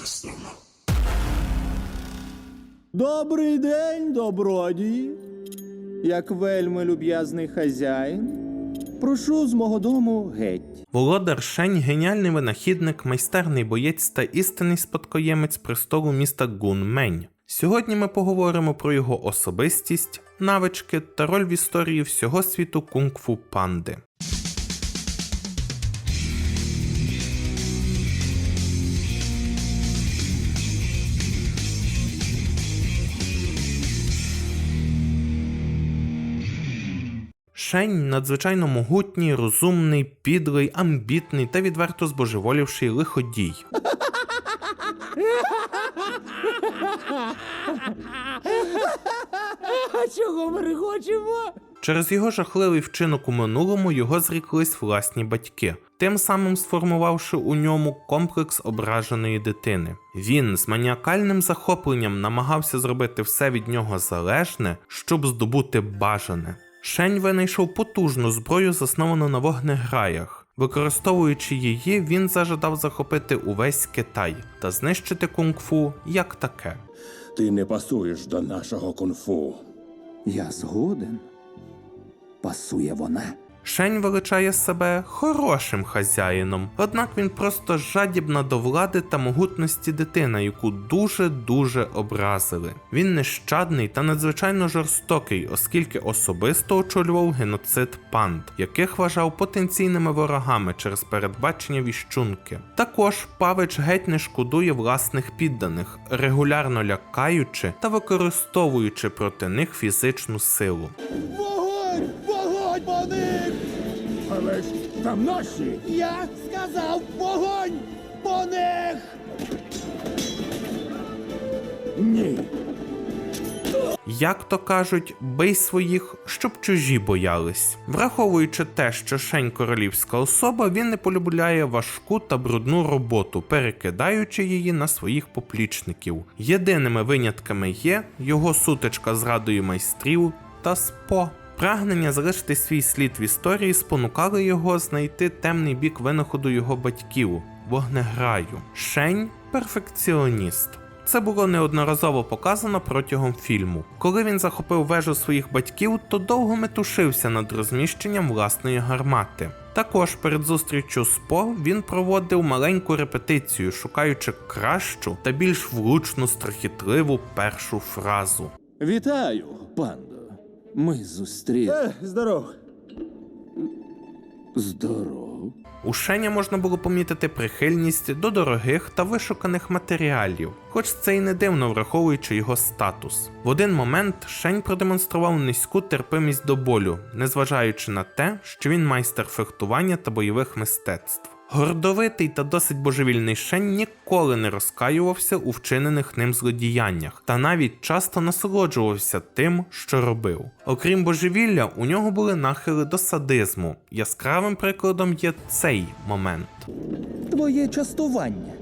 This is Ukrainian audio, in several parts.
система. Добрий день, добродії. Як вельми люб'язний хазяїн, прошу з мого дому геть. Володар Шень геніальний винахідник, майстерний боєць та істинний спадкоємець престолу міста Гунмень. Сьогодні ми поговоримо про його особистість, навички та роль в історії всього світу кунг-фу панди. Шень надзвичайно могутній, розумний, підлий, амбітний та відверто збожеволівший лиходій. А чого ми регочемо? Через його жахливий вчинок у минулому його зріклись власні батьки, тим самим сформувавши у ньому комплекс ображеної дитини. Він з маніакальним захопленням намагався зробити все від нього залежне, щоб здобути бажане. Шень винайшов потужну зброю, засновану на вогнеграях. Використовуючи її, він зажадав захопити увесь Китай та знищити кунг-фу як таке. Ти не пасуєш до нашого кунг-фу. Я згоден. Пасує вона. Шень величає себе хорошим хазяїном, однак він просто жадібна до влади та могутності дитина, яку дуже-дуже образили. Він нещадний та надзвичайно жорстокий, оскільки особисто очолював геноцид панд, яких вважав потенційними ворогами через передбачення віщунки. Також павич геть не шкодує власних підданих, регулярно лякаючи та використовуючи проти них фізичну силу. Вогонь! Вогонь по них! Але ж там наші! Я сказав вогонь по них! Ні. Як то кажуть, бий своїх, щоб чужі боялись. Враховуючи те, що Шень королівська особа, він не полюбляє важку та брудну роботу, перекидаючи її на своїх поплічників. Єдиними винятками є його сутичка з радою майстрів та спо. Прагнення залишити свій слід в історії спонукали його знайти темний бік винаходу його батьків вогнеграю. Шень перфекціоніст. Це було неодноразово показано протягом фільму. Коли він захопив вежу своїх батьків, то довго метушився над розміщенням власної гармати. Також перед зустрічю з По він проводив маленьку репетицію, шукаючи кращу та більш влучну страхітливу першу фразу. Вітаю, пандо. Ми зустріли. Е, здоров. Здоров. У Шеня можна було помітити прихильність до дорогих та вишуканих матеріалів, хоч це й не дивно враховуючи його статус. В один момент Шень продемонстрував низьку терпимість до болю, незважаючи на те, що він майстер фехтування та бойових мистецтв. Гордовитий та досить божевільний Шен ніколи не розкаювався у вчинених ним злодіяннях, та навіть часто насолоджувався тим, що робив. Окрім божевілля, у нього були нахили до садизму. Яскравим прикладом є цей момент. Твоє частування.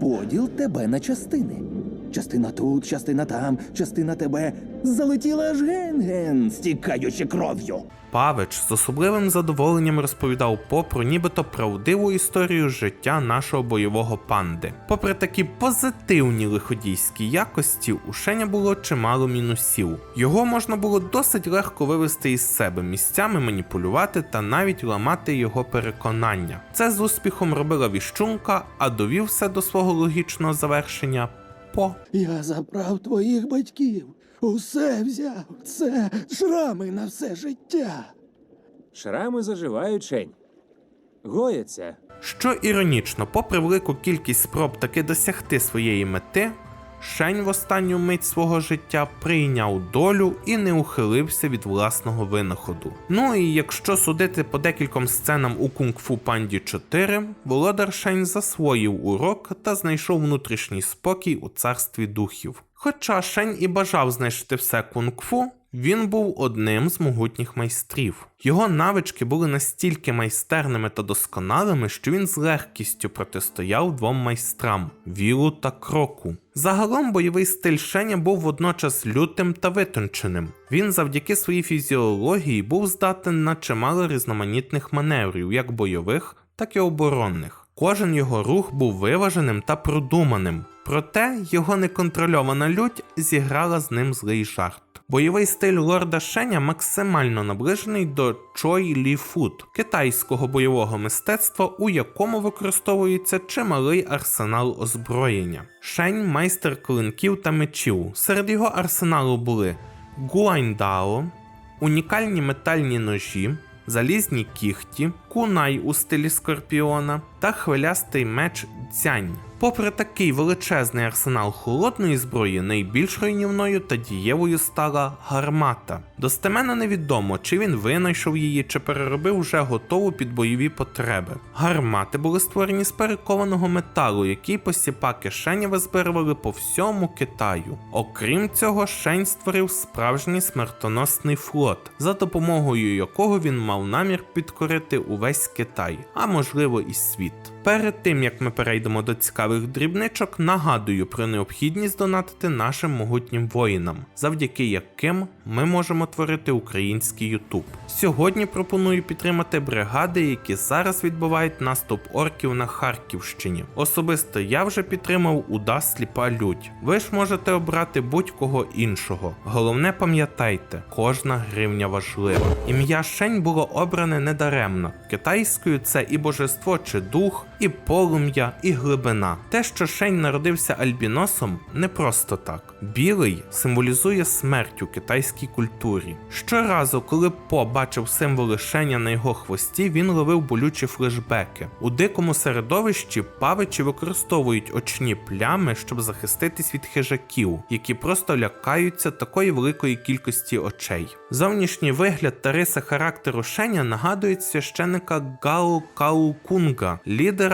Поділ тебе на частини. Частина тут, частина там, частина тебе. Залетіла аж ген-ген, стікаючи кров'ю. Павич з особливим задоволенням розповідав По про нібито правдиву історію життя нашого бойового панди. Попри такі позитивні лиходійські якості, у Шеня було чимало мінусів. Його можна було досить легко вивести із себе, місцями маніпулювати та навіть ламати його переконання. Це з успіхом робила віщунка, а довів все до свого логічного завершення По. Я забрав твоїх батьків. Усе взяв. Це шрами на все життя. Шрами заживають шень. Гояться. Що іронічно, попри велику кількість спроб таки досягти своєї мети, Шень в останню мить свого життя прийняв долю і не ухилився від власного винаходу. Ну і якщо судити по декільком сценам у Кунг-Фу Панді 4, володар Шень засвоїв урок та знайшов внутрішній спокій у царстві духів. Хоча Шень і бажав знищити все кунг-фу, він був одним з могутніх майстрів. Його навички були настільки майстерними та досконалими, що він з легкістю протистояв двом майстрам Вілу та Кроку. Загалом бойовий стиль Шеня був водночас лютим та витонченим. Він завдяки своїй фізіології був здатен на чимало різноманітних маневрів, як бойових, так і оборонних. Кожен його рух був виваженим та продуманим, проте його неконтрольована лють зіграла з ним злий жарт. Бойовий стиль лорда Шеня максимально наближений до Чой Лі Фут, китайського бойового мистецтва, у якому використовується чималий арсенал озброєння. Шень майстер клинків та мечів. Серед його арсеналу були Гуаньдао, унікальні метальні ножі, залізні кіхті, кунай у стилі скорпіона та хвилястий меч дзянь. Попри такий величезний арсенал холодної зброї, найбільш руйнівною та дієвою стала гармата. Достеменно невідомо, чи він винайшов її, чи переробив вже готову під бойові потреби. Гармати були створені з перекованого металу, який посіпаки Шеня визбирували по всьому Китаю. Окрім цього, Шень створив справжній смертоносний флот, за допомогою якого він мав намір підкорити увесь Китай, а можливо і світ. Перед тим як ми перейдемо до цікавих дрібничок, нагадую про необхідність донатити нашим могутнім воїнам, завдяки яким ми можемо творити український Ютуб. Сьогодні пропоную підтримати бригади, які зараз відбивають наступ орків на Харківщині. Особисто я вже підтримав уда сліпа лють. Ви ж можете обрати будь-кого іншого. Головне пам'ятайте, кожна гривня важлива. Ім'я Шень було обране недаремно. Китайською це і божество чи дух, і полум'я, і глибина. Те, що Шень народився альбіносом, не просто так. Білий символізує смерть у китайській культурі. Щоразу, коли По бачив символи Шеня на його хвості, він ловив болючі флешбеки. У дикому середовищі павичі використовують очні плями, щоб захиститись від хижаків, які просто лякаються такої великої кількості очей. Зовнішній вигляд та риси характеру Шеня нагадують священика Гао Кау Кунга,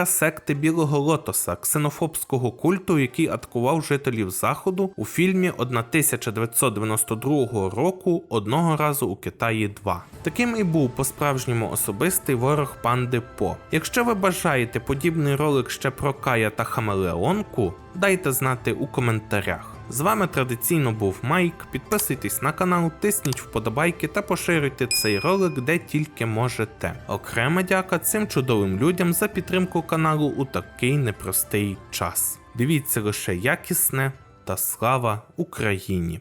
лідера секти Білого Лотоса, ксенофобського культу, який атакував жителів заходу у фільмі 1992 року одного разу у Китаї 2. Таким і був по-справжньому особистий ворог панди По. Якщо ви бажаєте подібний ролик ще про Кая та Хамелеонку, дайте знати у коментарях. З вами традиційно був Майк. Підписуйтесь на канал, тисніть вподобайки та поширюйте цей ролик де тільки можете. Окрема дяка цим чудовим людям за підтримку каналу у такий непростий час. Дивіться лише якісне та слава Україні!